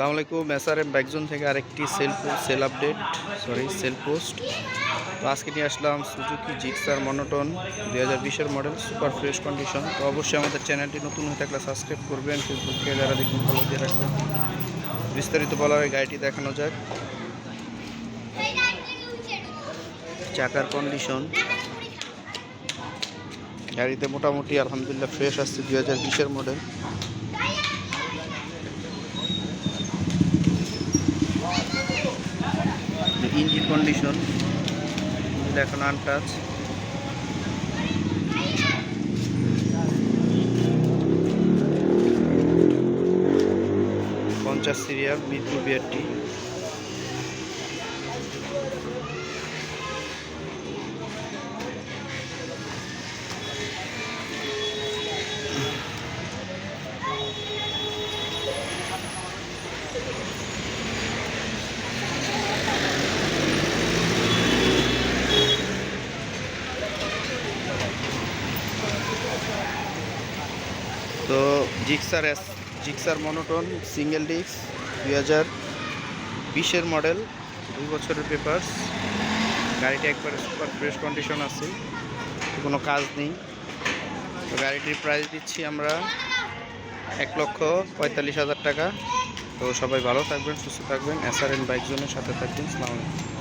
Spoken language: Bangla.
আসসালামু আলাইকুম এম ব্যাকজোন থেকে আরেকটি sale sale update sorry sale post. তো আজকে নিয়ে আসলাম সুজুকি জিক্সার মনোটন দু হাজার মডেল, সুপার ফ্রেশ কন্ডিশন। তো অবশ্যই আমাদের চ্যানেলটি নতুন হয়ে থাকলে সাবস্ক্রাইব করবেন, ফেসবুকে যারা দেখুন ফলো দিয়ে রাখবেন। বিস্তারিত বলা হয় গাড়িটি দেখানো যাক। চাকার কন্ডিশন গাড়িতে মোটামুটি আলহামদুলিল্লাহ ফ্রেশ আসছে দু হাজার মডেল। Engine condition. এখন আনটাচ। পঞ্চাশ সিরিয়াল মিরপুর বিআরটি তো Gixxer S, Gixxer monotone, single disc দুই হাজার বিশের মডেল, দুই বছরের পেপার্স। গাড়িটা একবার সুপার ফ্রেশ কন্ডিশন আছে, কোনো কাজ নেই। তো গাড়িটির প্রাইস দিচ্ছি আমরা এক লক্ষ পঁয়তাল্লিশ হাজার টাকা। তো সবাই ভালো থাকবেন, সুস্থ থাকবেন। এসআরএন বাইক জোনের সাথে থাকবেন। সালামালাইকুম